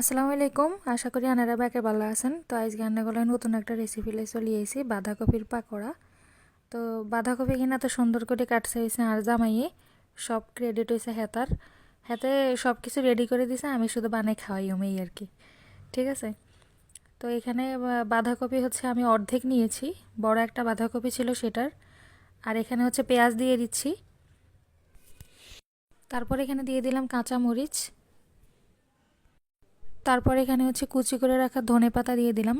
আসসালামু আলাইকুম। আশা করি আনারা ব্যাকে ভালো আছেন। তো আজ রান্না করলেন নতুন একটা রেসিপি লাই এসেছি, বাঁধাকপির পাকোড়া। তো বাঁধাকপি কিনা তো সুন্দর করে কাটছে হয়েছে আর জামাইয়ে, সব ক্রেডিট হয়েছে হেতার। হাতে সব কিছু রেডি করে দিছে, আমি শুধু বানাই খাওয়াই এই আর কি। ঠিক আছে? তো এখানে বাঁধাকপি হচ্ছে আমি অর্ধেক নিয়েছি, বড় একটা বাঁধাকপি ছিল সেটার। আর এখানে হচ্ছে পেঁয়াজ দিয়ে দিচ্ছি। তারপর এখানে দিয়ে দিলাম কাঁচা মরিচ তারপর এখানে হচ্ছে কুচি করে রাখা ধনে পাতা দিয়ে দিলাম।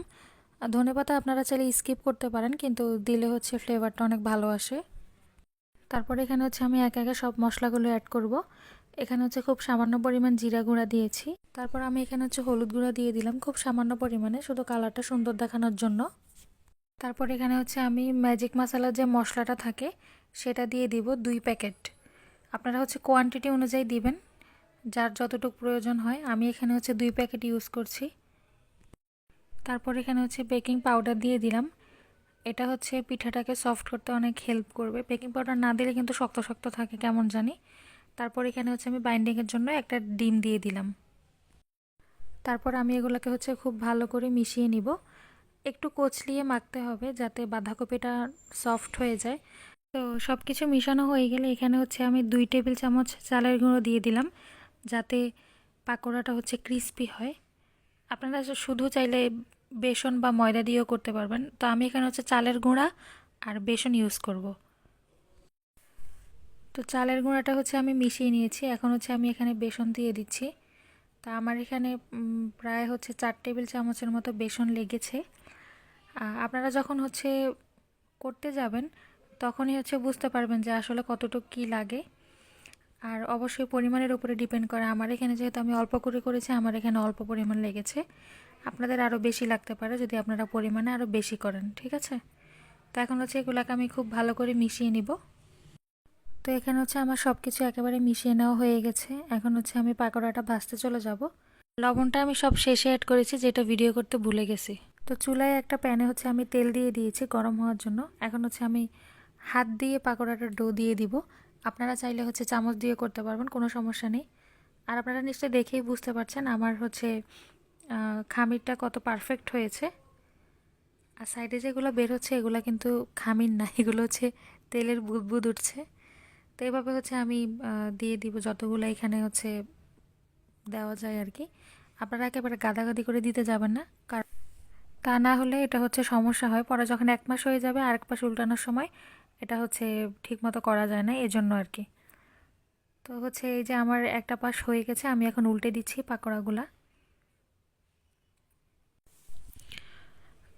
ধনে পাতা আপনারা চাইলে স্কিপ করতে পারেন, কিন্তু দিলে হচ্ছে ফ্লেভারটা অনেক ভালো আসে। তারপর এখানে হচ্ছে আমি একে একে সব মশলাগুলো অ্যাড করব। এখানে হচ্ছে খুব সামান্য পরিমাণ জিরা গুঁড়া দিয়েছি। তারপর আমি এখানে হচ্ছে হলুদ গুঁড়া দিয়ে দিলাম খুব সামান্য পরিমাণে, শুধু কালারটা সুন্দর দেখানোর জন্য। তারপর এখানে হচ্ছে আমি ম্যাজিক মশলার যে মশলাটা থাকে, সেটা দিয়ে দিব দুই প্যাকেট আপনারা হচ্ছে কোয়ান্টিটি অনুযায়ী দিবেন। যার যতটুকু প্রয়োজন হয়, আমি এখানে হচ্ছে দুই প্যাকেট ইউজ করছি। তারপর এখানে হচ্ছে বেকিং পাউডার দিয়ে দিলাম। এটা হচ্ছে পিঠাটাকে সফট করতে অনেক হেল্প করবে। বেকিং পাউডার না দিলে কিন্তু শক্ত শক্ত থাকে, কেমন জানি। তারপর এখানে হচ্ছে আমি বাইন্ডিংয়ের জন্য একটা ডিম দিয়ে দিলাম। তারপর আমি এগুলোকে হচ্ছে খুব ভালো করে মিশিয়ে নিব। একটু কোচলিয়ে মাখতে হবে যাতে বাঁধাকপিটা সফট হয়ে যায়। তো সব কিছু মিশানো হয়ে গেলে এখানে হচ্ছে আমি দুই টেবিল চামচ চালের গুঁড়ো দিয়ে দিলাম। যাতে পাকোড়াটা হচ্ছে ক্রিস্পি হয়। আপনারা শুধু চাইলে বেসন বা ময়দা দিয়েও করতে পারবেন। তো আমি এখানে হচ্ছে চালের গুঁড়া আর বেসন ইউজ করব। তো চালের গুঁড়াটা হচ্ছে আমি মিশিয়ে নিয়েছি। এখন হচ্ছে আমি এখানে বেসন দিয়ে দিচ্ছি। তা আমার এখানে প্রায় হচ্ছে চার টেবিল চামচের মতো বেসন লেগেছে। আপনারা যখন হচ্ছে করতে যাবেন, তখনই হচ্ছে বুঝতে পারবেন যে আসলে কতটুকু কী লাগে। আর অবশ্যই পরিমাণের উপরে ডিপেন্ড করে। আমার এখানে যেহেতু আমি অল্প করে করেছি, আমার এখানে অল্প পরিমাণ লেগেছে। আপনাদের আরও বেশি লাগতে পারে যদি আপনারা পরিমাণে আরও বেশি করেন, ঠিক আছে? তো এখন হচ্ছে এগুলোকে আমি খুব ভালো করে মিশিয়ে নিব। তো এখানে হচ্ছে আমার সব কিছু একেবারে মিশিয়ে নেওয়া হয়ে গেছে। এখন হচ্ছে আমি পাকোড়াটা ভাজতে চলে যাব। লবণটা আমি সব শেষে অ্যাড করেছি, যেটা ভিডিও করতে ভুলে গেছি। তো চুলায় একটা প্যানে হচ্ছে আমি তেল দিয়ে দিয়েছি গরম হওয়ার জন্য। এখন হচ্ছে আমি হাত দিয়ে পাকোড়াটা ডো দিয়ে দিব। আপনারা চাইলে হচ্ছে চামচ দিয়ে করতে পারবেন, কোনো সমস্যা নেই। আর আপনারা নিশ্চয়ই দেখেই বুঝতে পারছেন আমার হচ্ছে খামিরটা কত পারফেক্ট হয়েছে। আর সাইডে যেগুলো বের হচ্ছে, এগুলো কিন্তু খামির না, এগুলো হচ্ছে তেলের বুদবুদ উঠছে। তো এভাবে হচ্ছে আমি দিয়ে দিব যতগুলো এখানে হচ্ছে দেওয়া যায় আর কি। আপনারা একেবারে গাদাগাদি করে দিতে যাবেন না কারণ তা না হলে এটা হচ্ছে সমস্যা হয়। পরে যখন এক মাস হয়ে যাবে, আরেক পাশ উল্টানোর সময় এটা হচ্ছে ঠিক মতো করা যায় না, এজন্য আর কি। তো হচ্ছে এই যে আমার একটা পাশ হয়ে গেছে, আমি এখন উল্টে দিচ্ছি পাকোড়াগুলা।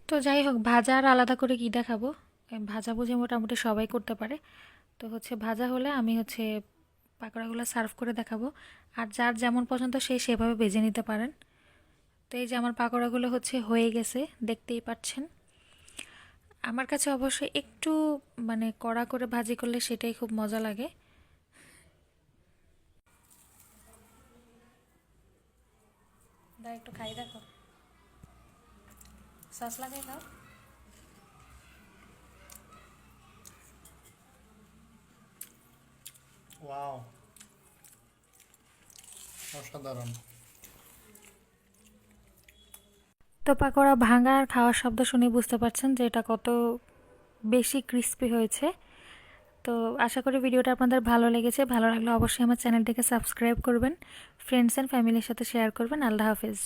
তো যাই হোক, ভাজা আর আলাদা করে কী দেখাবো? ভাজা বুঝে মোটামুটি সবাই করতে পারে। তো হচ্ছে ভাজা হলে আমি হচ্ছে পাকোড়াগুলো সার্ভ করে দেখাবো। আর যার যেমন পছন্দ সে সেভাবে বেজে নিতে পারেন। তো এই যে আমার পাকোড়াগুলো হচ্ছে হয়ে গেছে, দেখতেই পাচ্ছেন। আমার কাছে অবশ্যই একটু মানে কড়া করে ভাজি করলে সেটাই খুব মজা লাগে। দা একটু খাই দেখো। সস লাগাই খাও ওয়াও। অসাধারণ। তো পাকোড়া ভাঙা আর খাওয়ার শব্দ শুনে বুঝতে পারছেন যে এটা কত বেশি ক্রিস্পি হয়েছে। তো আশা করি ভিডিওটা আপনাদের ভালো লেগেছে। ভালো লাগলে অবশ্যই আমার চ্যানেলটিকে সাবস্ক্রাইব করবেন ফ্রেন্ডস অ্যান্ড ফ্যামিলির সাথে শেয়ার করবেন। আল্লাহ হাফিজ।